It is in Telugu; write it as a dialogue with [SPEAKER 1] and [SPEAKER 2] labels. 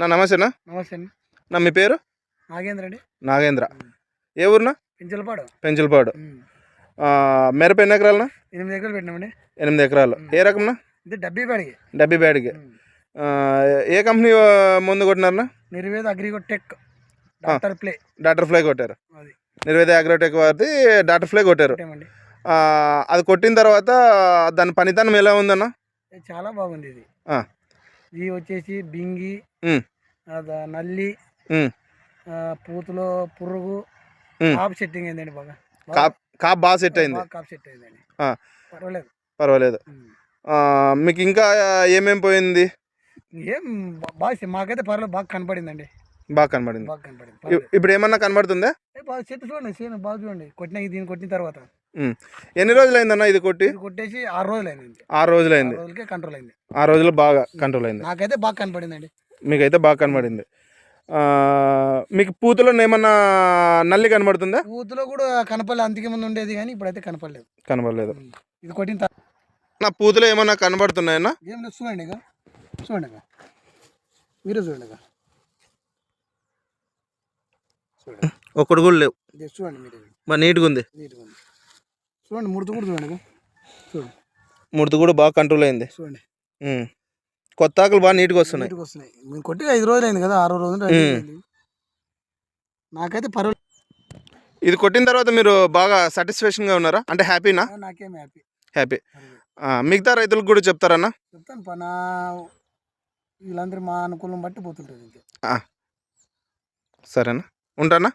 [SPEAKER 1] నా నమస్తేనా?
[SPEAKER 2] నమస్తే అండి.
[SPEAKER 1] నా మీ పేరు?
[SPEAKER 2] నాగేంద్ర అండి.
[SPEAKER 1] నాగేంద్ర. ఏ ఊరునా?
[SPEAKER 2] పెంచలపాడు.
[SPEAKER 1] పెంచులపాడు. మిరప ఎన్ని ఎకరాలనా
[SPEAKER 2] ఎనిమిది ఎకరాలు పెట్టినామండి.
[SPEAKER 1] ఎనిమిది ఎకరాలు. ఏ రకంనా?
[SPEAKER 2] ఇది డబ్బీ బాడికి
[SPEAKER 1] డబ్బీ బ్యాడ్కి ఏ కంపెనీ మందు కొట్టినారనా
[SPEAKER 2] నిర్వేద అగ్రిగో tech doctor play.
[SPEAKER 1] Doctor fly కొట్టారు. నిర్వేద అగ్రోటెక్ వారిది డాక్టర్ ఫ్లై కొట్టారు. అది కొట్టిన తర్వాత దాని పనితనం ఎలా ఉందన్న?
[SPEAKER 2] చాలా బాగుంది ఇది. ఇది వచ్చేసి బింగి నల్లి పూతలో పురుగు. కాపు సెట్టింగ్ అయిందండి బాగా.
[SPEAKER 1] కాప్ బాగా సెట్ అయింది.
[SPEAKER 2] కాపు సెట్ అయిందండి. పర్వాలేదు.
[SPEAKER 1] పర్వాలేదు. మీకు ఇంకా ఏమేం పోయింది?
[SPEAKER 2] ఏం బాగా మాకైతే పర్వాలేదు బాగా కనపడిందండి.
[SPEAKER 1] బాగా కనబడింది
[SPEAKER 2] బాగా కనపడింది.
[SPEAKER 1] ఇప్పుడు ఏమన్నా కనబడుతుందా?
[SPEAKER 2] బాగా చెట్టు చూడండి బాగా చూడండి. కొట్టిన దీన్ని కొట్టిన తర్వాత.
[SPEAKER 1] ఎన్ని రోజులు అయిందన్న ఇది కొట్టి?
[SPEAKER 2] కొట్టేసి ఆరు రోజులు అయింది
[SPEAKER 1] ఆరు రోజులు అయింది
[SPEAKER 2] రోజులకే కంట్రోల్ అయింది.
[SPEAKER 1] ఆ రోజులు బాగా కంట్రోల్ అయింది.
[SPEAKER 2] నాకైతే బాగా కనపడిందండి.
[SPEAKER 1] మీకైతే బాగా కనబడింది మీకు పూతలో ఏమన్నా నల్లి కనబడుతుందా?
[SPEAKER 2] ఊతులో కూడా కనపడలే అంతకి ముందు ఉండేది కానీ ఇప్పుడైతే కనపడలేదు.
[SPEAKER 1] కనబడలేదు
[SPEAKER 2] ఇది కొట్టిన తర్వాత
[SPEAKER 1] నా పూతలో ఏమన్నా కనబడుతున్నాయన్నా
[SPEAKER 2] ఏం లేదు చూడండి చూడండి మీరు చూడండి
[SPEAKER 1] ఒక్కడు కూడా లేవు.
[SPEAKER 2] చూడండి మీరు.
[SPEAKER 1] బాగా నీట్గా ఉంది.
[SPEAKER 2] నీట్గా ఉంది. చూడండి ముడత కూడా చూడండి చూడండి
[SPEAKER 1] ముడత కూడా బాగా కంట్రోల్ అయింది.
[SPEAKER 2] చూడండి.
[SPEAKER 1] కొత్త ఆకులు బాగా నీట్గా వస్తున్నాయి.
[SPEAKER 2] నీట్గా వస్తున్నాయి. మేము కొట్టి ఐదు రోజులు అయింది కదా ఆరో రోజులు. నాకైతే పర్వాలేదు.
[SPEAKER 1] ఇది కొట్టిన తర్వాత మీరు బాగా సాటిస్ఫాక్షన్గా ఉన్నారా? అంటే హ్యాపీనా
[SPEAKER 2] నాకేం హ్యాపీ
[SPEAKER 1] హ్యాపీ మిగతా రైతులకు కూడా చెప్తారన్నా
[SPEAKER 2] చెప్తాను పనా వీళ్ళందరూ మా అనుకూలం బట్టి పోతుంటుంది ఇంకే.
[SPEAKER 1] సరేనా? ఉంటానా?